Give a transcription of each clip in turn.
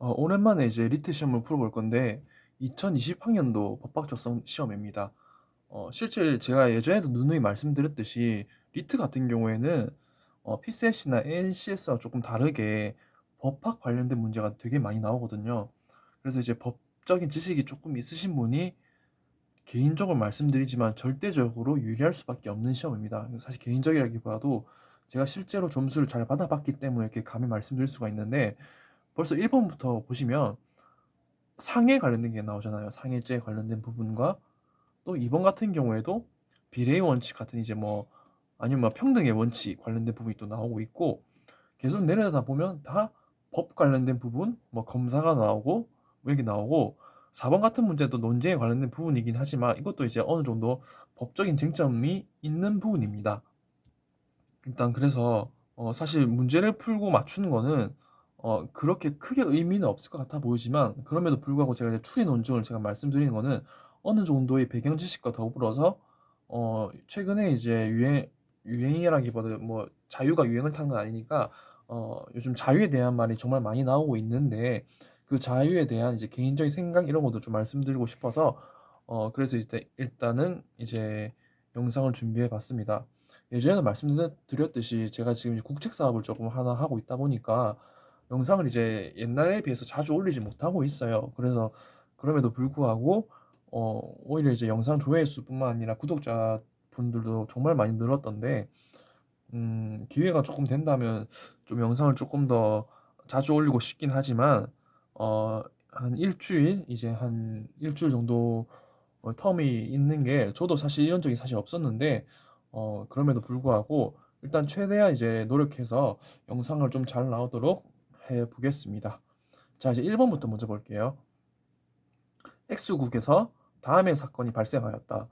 어, 오랜만에 이제 리트 시험을 풀어볼 건데 2020학년도 법학 적성 시험입니다. 어, 실제 제가 예전에도 누누이 말씀드렸듯이 리트 같은 경우에는 어, PCS나 NCS와 조금 다르게 법학 관련된 문제가 되게 많이 나오거든요. 그래서 이제 법적인 지식이 조금 있으신 분이 개인적으로 말씀드리지만 절대적으로 유리할 수밖에 없는 시험입니다. 사실 개인적이라기보다도 제가 실제로 점수를 잘 받아봤기 때문에 이렇게 감히 말씀드릴 수가 있는데 벌써 1번부터 보시면 상해 관련된 게 나오잖아요. 상해죄 관련된 부분과 또 2번 같은 경우에도 비례의 원칙 같은 이제 뭐 아니면 뭐 평등의 원칙 관련된 부분이 또 나오고 있고 계속 내려다 보면 다 법 관련된 부분, 뭐 검사가 나오고 뭐 이렇게 나오고 4번 같은 문제도 논쟁에 관련된 부분이긴 하지만 이것도 이제 어느 정도 법적인 쟁점이 있는 부분입니다. 일단 그래서 어 사실 문제를 풀고 맞추는 거는 어 그렇게 크게 의미는 없을 것 같아 보이지만 그럼에도 불구하고 제가 이제 추리 논증을 제가 말씀드리는 거는 어느 정도의 배경 지식과 더불어서 어 최근에 이제 유행 유행이라기보다 뭐 자유가 유행을 타는 건 아니니까 어 요즘 자유에 대한 말이 정말 많이 나오고 있는데 그 자유에 대한 이제 개인적인 생각 이런 것도 좀 말씀드리고 싶어서 어 그래서 이제 일단은 이제 영상을 준비해 봤습니다. 예전에도 말씀드렸듯이 제가 지금 국책 사업을 조금 하나 하고 있다 보니까 영상을 이제 옛날에 비해서 자주 올리지 못하고 있어요. 그래서 그럼에도 불구하고 어 오히려 이제 영상 조회 수뿐만 아니라 구독자 분들도 정말 많이 늘었던데 음 기회가 조금 된다면 좀 영상을 조금 더 자주 올리고 싶긴 하지만 어 한 일주일 이제 한 일주일 정도 어 텀이 있는 게 저도 사실 이런 적이 사실 없었는데 어 그럼에도 불구하고 일단 최대한 이제 노력해서 영상을 좀 잘 나오도록 해 보겠습니다. 자, 이제 1번부터 먼저 볼게요. X국에서 다음의 사건이 발생하였다.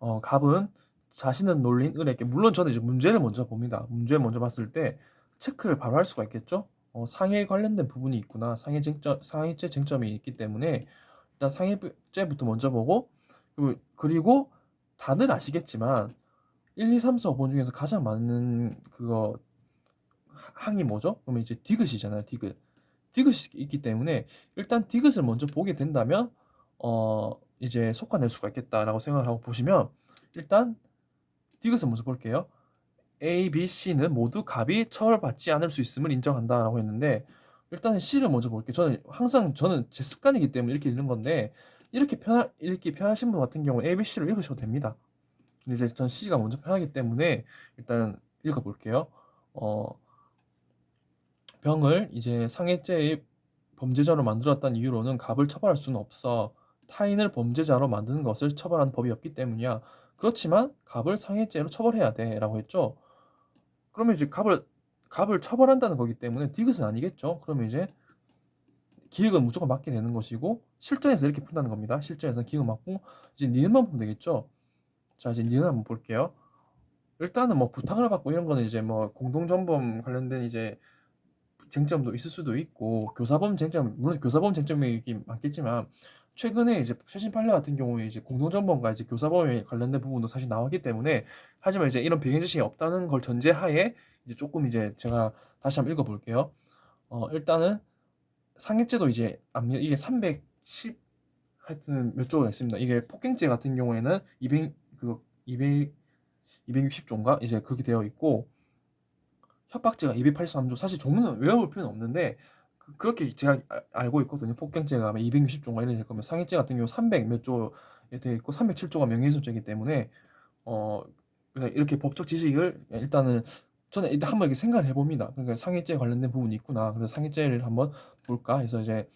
어, 갑은 자신은 놀린 을에게 물론 저는 이제 문제를 먼저 봅니다. 문제를 먼저 봤을 때 체크를 바로 할 수가 있겠죠? 어, 상해 관련된 부분이 있구나. 상해 쟁점, 상해죄 쟁점이 있기 때문에 일단 상해죄부터 먼저 보고 그리고 다들 아시겠지만 1, 2, 3, 4, 5번 중에서 가장 많은 그거 항이 뭐죠? 그러면 이제 디귿이잖아요. 디귿. 디귿이 있기 때문에 일단 디귿을 먼저 보게 된다면 어 이제 속아낼 수가 있겠다라고 생각을 하고 보시면 일단 디귿을 먼저 볼게요. A, B, C는 모두 갑이 처벌받지 않을 수 있음을 인정한다라고 했는데 일단은 C를 먼저 볼게요. 저는 항상 저는 제 습관이기 때문에 이렇게 읽는 건데 이렇게 편 읽기 편하신 분 같은 경우 A, B, C를 읽으셔도 됩니다. 근데 이제 전 C가 먼저 편하기 때문에 일단 읽어볼게요. 어, 병을 이제 상해죄의 범죄자로 만들었다는 이유로는 갑을 처벌할 수는 없어. 타인을 범죄자로 만드는 것을 처벌하는 법이 없기 때문이야. 그렇지만 갑을 상해죄로 처벌해야 돼라고 했죠. 그러면 이제 갑을 갑을 처벌한다는 거기 때문에 디귿은 아니겠죠. 그러면 이제 기획은 무조건 맞게 되는 것이고 실전에서 이렇게 푼다는 겁니다. 실전에서 기획을 맞고 이제 니은만 보면 되겠죠. 자 이제 니은 한번 볼게요. 일단은 뭐 부탁을 받고 이런 거는 이제 뭐 공동전범 관련된 이제 쟁점도 있을 수도 있고 교사범 쟁점 물론 교사범 쟁점이 있긴 많겠지만 최근에 이제 최신 판례 같은 경우에 이제 공동전범과 이제 교사범에 관련된 부분도 사실 나왔기 때문에 하지만 이제 이런 배경 지식이 없다는 걸 전제하에 이제 조금 이제 제가 다시 한번 읽어볼게요. 어 일단은 상해죄도 이제. 이게 310 하여튼 몇 조가 있습니다. 이게 폭행죄 같은 경우에는 200그 200 260조인가 이제 그렇게 되어 있고 협박죄가 283조 사실 종류는 외워볼 필요는 없는데 그, 렇게 제가 아, 알고 있거든요. 폭행죄가 아마 260조인가 이래 될 거면 상해죄 같은 경우 300몇 조에 되어 있고 307조가 명예훼손죄이기 때문에 어 그냥 이렇게 법적 지식을 일단은 저는 일단 한번 이렇게 생각을 해봅니다. 그러니까 상해죄 관련된 부분이 있구나. 그래서 상해죄를 한번 볼까 해서 이제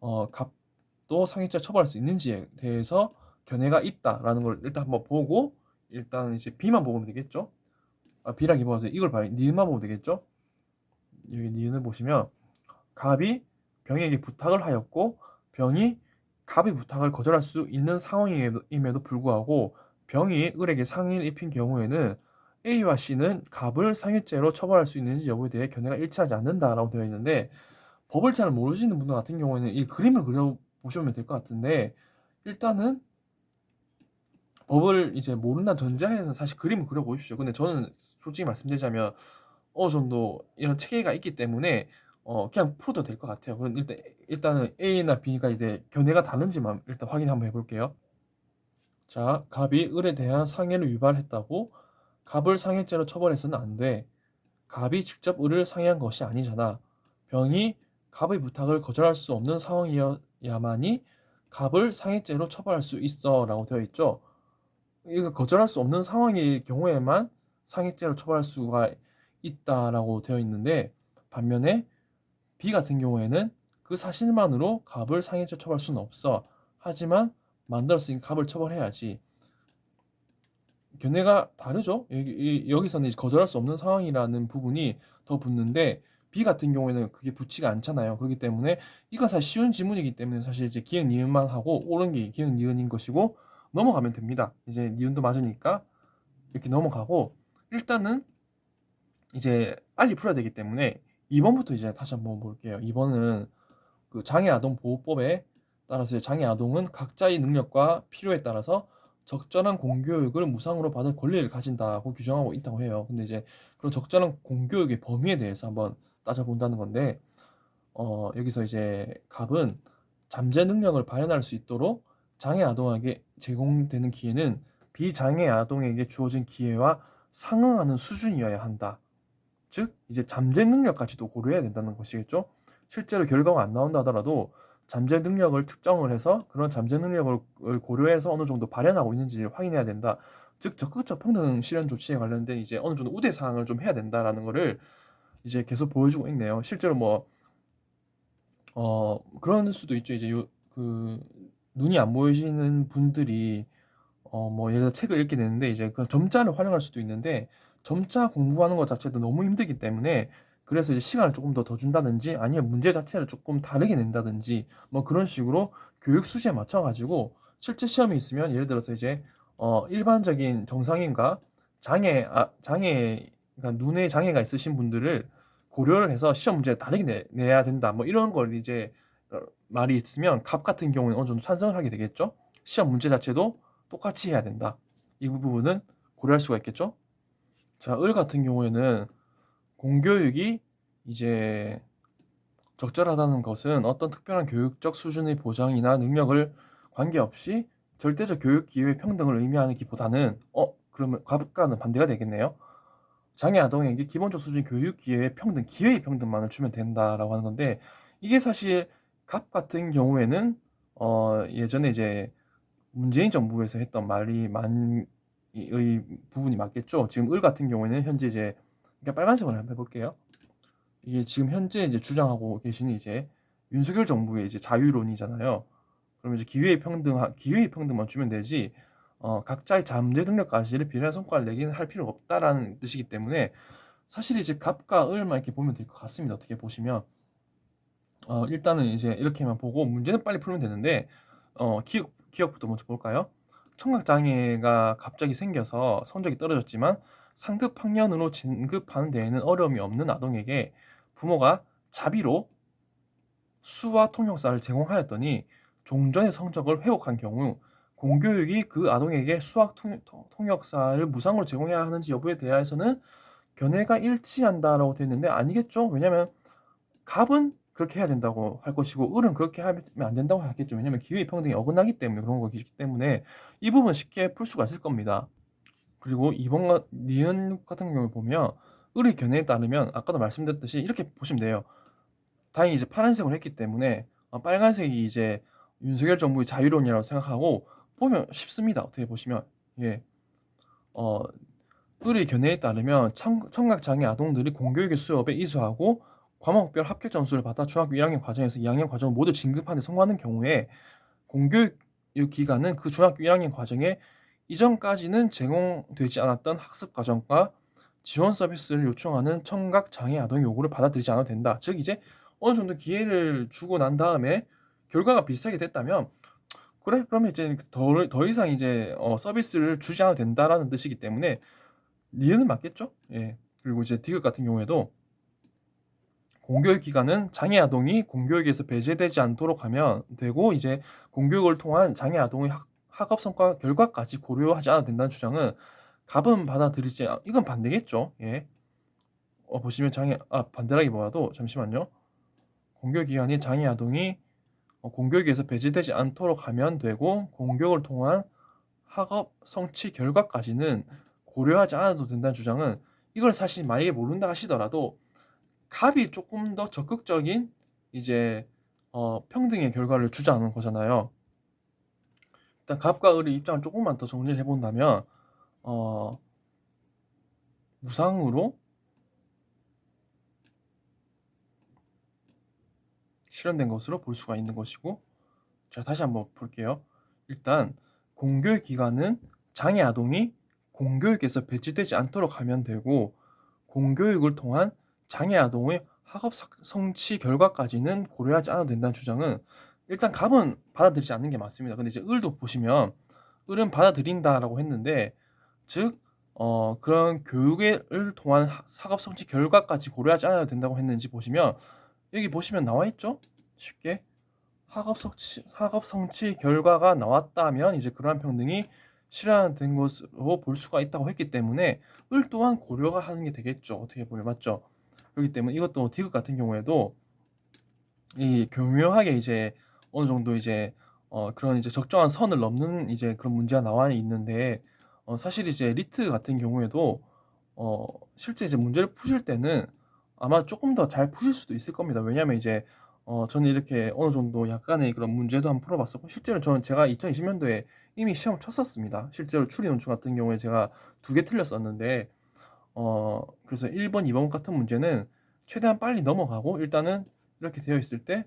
어 갑도 상해죄 처벌할 수 있는지에 대해서 견해가 있다라는 걸 일단 한번 보고 일단 이제 B만 보면 되겠죠. 아, B라기보다 이걸 봐요. 니은만 보면 되겠죠. 여기 니은을 보시면 갑이 병에게 부탁을 하였고 병이 갑의 부탁을 거절할 수 있는 상황임에도 불구하고 병이 을에게 상해를 입힌 경우에는 A와 C는 갑을 상해죄로 처벌할 수 있는지 여부에 대해 견해가 일치하지 않는다라고 되어 있는데 법을 잘 모르시는 분들 같은 경우에는 이 그림을 그려 보시면 될 것 같은데 일단은 법을 이제 모른다 전제하에서 사실 그림을 그려 보십시오. 근데 저는 솔직히 말씀드리자면 어느 정도 이런 체계가 있기 때문에 어 그냥 풀어도 될 것 같아요. 그럼 일단 일단은 A나 B가 이제 견해가 다른지만 일단 확인 한번 해볼게요. 자, 갑이 을에 대한 상해를 유발했다고 갑을 상해죄로 처벌해서는 안 돼. 갑이 직접 을을 상해한 것이 아니잖아. 병이 갑의 부탁을 거절할 수 없는 상황이어야만이 갑을 상해죄로 처벌할 수 있어라고 되어 있죠. 이거 거절할 수 없는 상황일 경우에만 상해죄로 처벌할 수가 있다라고 되어 있는데 반면에 B 같은 경우에는 그 사실만으로 갑을 상해죄 처벌할 수는 없어. 하지만 만들었으니까 갑을 처벌해야지. 견해가 다르죠? 여기, 여기 서는 거절할 수 없는 상황이라는 부분이 더 붙는데 B 같은 경우에는 그게 붙지가 않잖아요. 그렇기 때문에 이거 사실 쉬운 지문이기 때문에 사실 이제 기억 니은만 하고 옳은 게 기억 니은인 것이고 넘어가면 됩니다. 이제 니은도 맞으니까 이렇게 넘어가고 일단은 이제 빨리 풀어야 되기 때문에 2번부터 이제 다시 한번 볼게요. 2번은 그 장애 아동 보호법에 따라서 장애 아동은 각자의 능력과 필요에 따라서 적절한 공교육을 무상으로 받을 권리를 가진다고 규정하고 있다고 해요. 근데 이제 그런 적절한 공교육의 범위에 대해서 한번 따져본다는 건데 어, 여기서 이제 갑은 잠재 능력을 발현할 수 있도록 장애 아동에게 제공되는 기회는 비장애 아동에게 주어진 기회와 상응하는 수준이어야 한다. 즉 이제 잠재 능력까지도 고려해야 된다는 것이겠죠. 실제로 결과가 안 나온다 하더라도 잠재 능력을 특정을 해서 그런 잠재 능력을 고려해서 어느 정도 발현하고 있는지 확인해야 된다. 즉 적극적 평등 실현 조치에 관련된 이제 어느 정도 우대 사항을 좀 해야 된다라는 거를 이제 계속 보여주고 있네요. 실제로 뭐 어, 그런 수도 있죠. 이제 요, 그, 눈이 안 보이시는 분들이, 어, 뭐, 예를 들어 책을 읽게 되는데, 이제 그 점자를 활용할 수도 있는데, 점자 공부하는 것 자체도 너무 힘들기 때문에, 그래서 이제 시간을 조금 더 더 준다든지, 아니면 문제 자체를 조금 다르게 낸다든지, 뭐 그런 식으로 교육 수지에 맞춰 가지고, 실제 시험이 있으면, 예를 들어서 이제, 어, 일반적인 정상인과 장애, 아, 장애, 그러니까 눈에 장애가 있으신 분들을 고려를 해서 시험 문제를 다르게 내, 내야 된다. 뭐 이런 걸 이제 어, 말이 있으면 갑 같은 경우는 어느 정도 찬성을 하게 되겠죠. 시험 문제 자체도 똑같이 해야 된다. 이 부분은 고려할 수가 있겠죠. 자, 을 같은 경우에는 공교육이 이제 적절하다는 것은 어떤 특별한 교육적 수준의 보장이나 능력을 관계없이 절대적 교육 기회 평등을 의미하는 기보다는 어 그러면 갑과는 반대가 되겠네요. 장애 아동에게 기본적 수준 교육 기회의 평등, 기회의 평등만을 주면 된다라고 하는 건데 이게 사실 갑 같은 경우에는 어 예전에 이제 문재인 정부에서 했던 말이 만의 부분이 맞겠죠. 지금 을 같은 경우에는 현재 이제 그러니까 빨간색으로 한번 해볼게요. 이게 지금 현재 이제 주장하고 계시는 이제 윤석열 정부의 이제 자유론이잖아요. 그러면 이제 기회의 평등, 기회의 평등만 주면 되지 어, 각자의 잠재 능력까지를 비례한 성과를 내기는 할 필요가 없다라는 뜻이기 때문에 사실 이제 갑과 을만 이렇게 보면 될 것 같습니다. 어떻게 보시면 어, 일단은 이제 이렇게만 보고 문제는 빨리 풀면 되는데 어, 기억 기억부터 먼저 볼까요? 청각 장애가 갑자기 생겨서 성적이 떨어졌지만 상급 학년으로 진급하는 데에는 어려움이 없는 아동에게 부모가 자비로 수와 통역사를 제공하였더니 종전의 성적을 회복한 경우 공교육이 그 아동에게 수학 통역사를 무상으로 제공해야 하는지 여부에 대해서는 견해가 일치한다라고 되어 있는데 아니겠죠? 왜냐하면 갑은 그렇게 해야 된다고 할 것이고 을은 그렇게 하면 안 된다고 하겠죠. 왜냐하면 기회 평등이 어긋나기 때문에 그런 거기 때문에 이 부분 쉽게 풀 수가 있을 겁니다. 그리고 이번 니은 같은 경우에 보면 을의 견해에 따르면 아까도 말씀드렸듯이 이렇게 보시면 돼요. 다행히 이제 파란색으로 했기 때문에 어, 빨간색이 이제 윤석열 정부의 자유론이라고 생각하고 보면 쉽습니다. 어떻게 보시면 예. 어, 의의 견해에 따르면 청, 청각장애 아동들이 공교육의 수업에 이수하고 과목별 합격 점수를 받아 중학교 1학년 과정에서 2학년 과정을 모두 진급하는 데 성공하는 경우에 공교육 기간은 그 중학교 1학년 과정에 이전까지는 제공되지 않았던 학습 과정과 지원 서비스를 요청하는 청각 장애 아동 요구를 받아들이지 않아도 된다. 즉 이제 어느 정도 기회를 주고 난 다음에 결과가 비슷하게 됐다면 그래 그러면 이제 더, 더 이상 이제 어, 서비스를 주지 않아도 된다라는 뜻이기 때문에 니은은 맞겠죠? 예. 그리고 이제 디귿 같은 경우에도 공교육 기간은 장애 아동이 공교육에서 배제되지 않도록 하면 되고 이제 공교육을 통한 장애 아동의 학, 학업 성과 결과까지 고려하지 않아도 된다는 주장은 갑은 받아들이지 이건 반대겠죠. 예. 어, 보시면 장애 아 반대라기보다도 잠시만요. 공교 기간이 장애 아동이 어, 공교육에서 배제되지 않도록 하면 되고 공교육을 통한 학업 성취 결과까지는 고려하지 않아도 된다는 주장은 이걸 사실 만약에 모른다 하시더라도 갑이 조금 더 적극적인 이제 어, 평등의 결과를 주자는 거잖아요. 일단 갑과 을의 입장을 조금만 더 정리를 해본다면 어, 무상으로 실현된 것으로 볼 수가 있는 것이고 자 다시 한번 볼게요. 일단 공교육 기간은 장애 아동이 공교육에서 배치되지 않도록 하면 되고 공교육을 통한 장애 아동의 학업 삭- 성취 결과까지는 고려하지 않아도 된다는 주장은 일단 갑은 받아들이지 않는 게 맞습니다. 근데 이제 을도 보시면 을은 받아들인다라고 했는데 즉 어, 그런 교육을 통한 하- 학업 성취 결과까지 고려하지 않아도 된다고 했는지 보시면 여기 보시면 나와 있죠? 쉽게 학업 성취 학업 성취 결과가 나왔다면 이제 그러한 평등이 실현된 것으로 볼 수가 있다고 했기 때문에 을 또한 고려가 하는 게 되겠죠. 어떻게 보면 맞죠? 그렇기 때문에 이것도 디귿 같은 경우에도 이 교묘하게 이제 어느 정도 이제 어 그런 이제 적정한 선을 넘는 이제 그런 문제가 나와 있는데 어 사실 이제 리트 같은 경우에도 어 실제 이제 문제를 푸실 때는 아마 조금 더 잘 푸실 수도 있을 겁니다. 왜냐하면 이제 어 저는 이렇게 어느 정도 약간의 그런 문제도 한번 풀어봤었고 실제로 저는 제가 2020년도에 이미 시험 쳤었습니다. 실제로 추리 논술 같은 경우에 제가 두 개 틀렸었는데 어 그래서 1번, 2번 같은 문제는 최대한 빨리 넘어가고 일단은 이렇게 되어 있을 때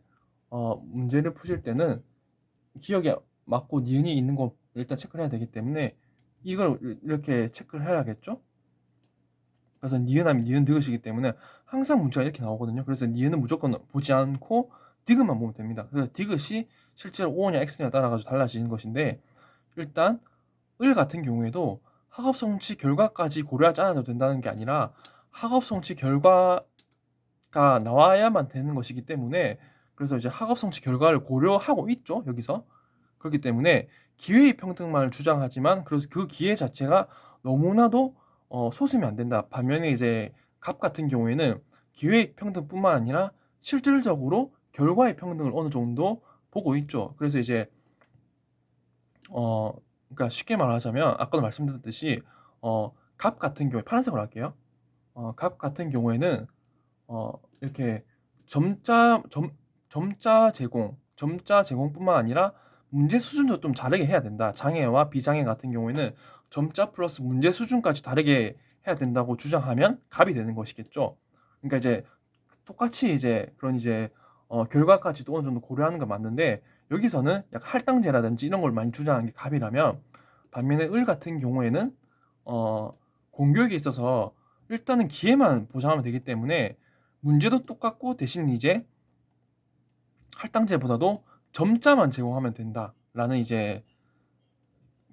어 문제를 푸실 때는 기억에 맞고 니은이 있는 거 일단 체크를 해야 되기 때문에 이걸 이렇게 체크를 해야겠죠? 그래서 니은하면 니은 디귿이기 때문에 항상 문제가 이렇게 나오거든요. 그래서 니은은 무조건 보지 않고 디귿만 보면 됩니다. 그래서 디귿이 실제로 O냐 X냐 따라 가지고 달라지는 것인데 일단 을 같은 경우에도 학업 성취 결과까지 고려하지 않아도 된다는 게 아니라 학업 성취 결과가 나와야만 되는 것이기 때문에 그래서 이제 학업 성취 결과를 고려하고 있죠 여기서 그렇기 때문에 기회의 평등만을 주장하지만 그래서 그 기회 자체가 너무나도 어, 소수면 안 된다. 반면에 이제 갑 같은 경우에는 기회의 평등뿐만 아니라 실질적으로 결과의 평등을 어느 정도 보고 있죠. 그래서 이제 어 그러니까 쉽게 말하자면 아까도 말씀드렸듯이 어 갑 같은 경우에 파란색으로 할게요. 어 갑 같은 경우에는 어 이렇게 점자 점 점자 제공 점자 제공뿐만 아니라 문제 수준도 좀 다르게 해야 된다. 장애와 비장애 같은 경우에는 점자 플러스 문제 수준까지 다르게 해야 된다고 주장하면 갑이 되는 것이겠죠. 그러니까 이제 똑같이 이제 그런 이제 어 결과까지도 어느 정도 고려하는 건 맞는데 여기서는 약 할당제라든지 이런 걸 많이 주장하는 게 갑이라면 반면에 을 같은 경우에는 어 공교육에 있어서 일단은 기회만 보장하면 되기 때문에 문제도 똑같고 대신 이제 할당제보다도 점자만 제공하면 된다라는 이제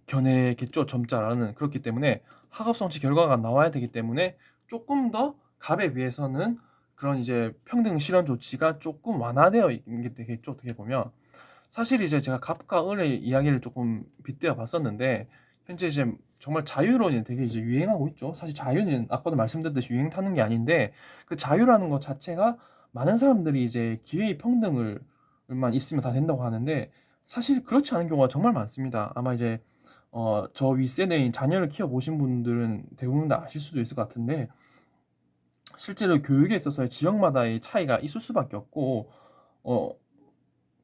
견해겠죠? 점자라는. 그렇기 때문에 학업 성취 결과가 나와야 되기 때문에 조금 더 갑에 비해서는 그런 이제 평등 실현 조치가 조금 완화되어 있는 게 되겠죠? 어떻게 보면 사실 이제 제가 갑과 을의 이야기를 조금 빗대어 봤었는데 현재 이제 정말 자유론이 되게 이제 유행하고 있죠. 사실 자유는 아까도 말씀드렸듯이 유행 타는 게 아닌데 그 자유라는 것 자체가 많은 사람들이 이제 기회의 평등을만 있으면 다 된다고 하는데 사실 그렇지 않은 경우가 정말 많습니다. 아마 이제 어, 저 윗세대인 자녀를 키워 보신 분들은 대부분 다 아실 수도 있을 것 같은데 실제로 교육에 있어서의 지역마다의 차이가 있을 수밖에 없고 어,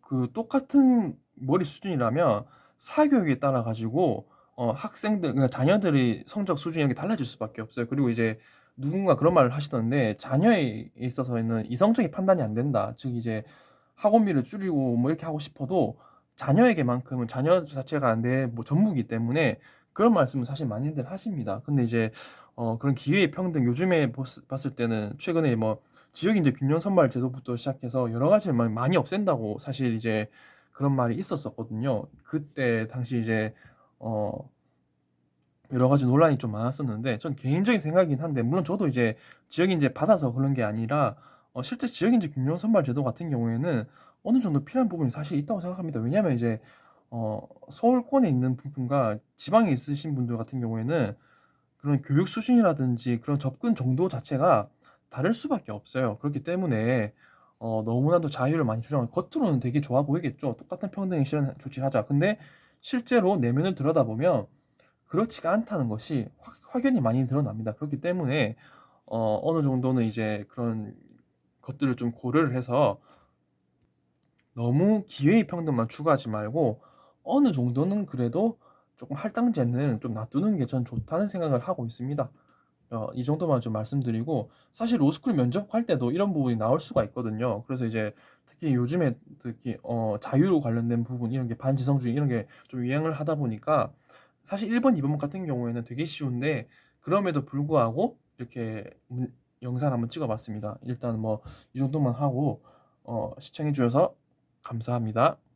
그 똑같은 머리 수준이라면 사교육에 따라 가지고 어, 학생들 그러니까 자녀들의 성적 수준이 이렇게 달라질 수밖에 없어요. 그리고 이제 누군가 그런 말을 하시던데 자녀에 있어서는 이성적인 판단이 안 된다. 즉 이제 학원비를 줄이고 뭐 이렇게 하고 싶어도 자녀에게만큼은 자녀 자체가 내뭐 전부기 때문에 그런 말씀을 사실 많이들 하십니다. 근데 이제 어, 그런 기회의 평등 요즘에 봤을 때는 최근에 뭐 지역 이제 균형 선발 제도부터 시작해서 여러 가지를 많이- 많이 없앤다고 사실 이제 그런 말이 있었었거든요. 그때 당시 이제 어 여러 가지 논란이 좀 많았었는데 전 개인적인 생각이긴 한데 물론 저도 이제 지역 인재 받아서 그런 게 아니라 어 실제 지역 인재 균형 선발 제도 같은 경우에는 어느 정도 필요한 부분이 사실 있다고 생각합니다. 왜냐하면 이제 어 서울권에 있는 분과 지방에 있으신 분들 같은 경우에는 그런 교육 수준이라든지 그런 접근 정도 자체가 다를 수밖에 없어요. 그렇기 때문에 어 너무나도 자유를 많이 주장하고 겉으로는 되게 좋아 보이겠죠. 똑같은 평등의 실현 조치하자. 근데 실제로 내면을 들여다보면 그렇지가 않다는 것이 확 확연히 많이 드러납니다. 그렇기 때문에 어 어느 정도는 이제 그런 것들을 좀 고려를 해서 너무 기회의 평등만 추구하지 말고 어느 정도는 그래도 조금 할당제는 좀 놔두는 게 전 좋다는 생각을 하고 있습니다. 어 이 정도만 좀 말씀드리고 사실 로스쿨 면접할 때도 이런 부분이 나올 수가 있거든요. 그래서 이제 특히 요즘에 특히 어 자유로 관련된 부분 이런 게 반지성주의 이런 게 좀 유행을 하다 보니까 사실 1 번, 2번 같은 경우에는 되게 쉬운데 그럼에도 불구하고 이렇게 문 영상을 한번 찍어 봤습니다. 일단 뭐 이 정도만 하고 어 시청해 주셔서 감사합니다.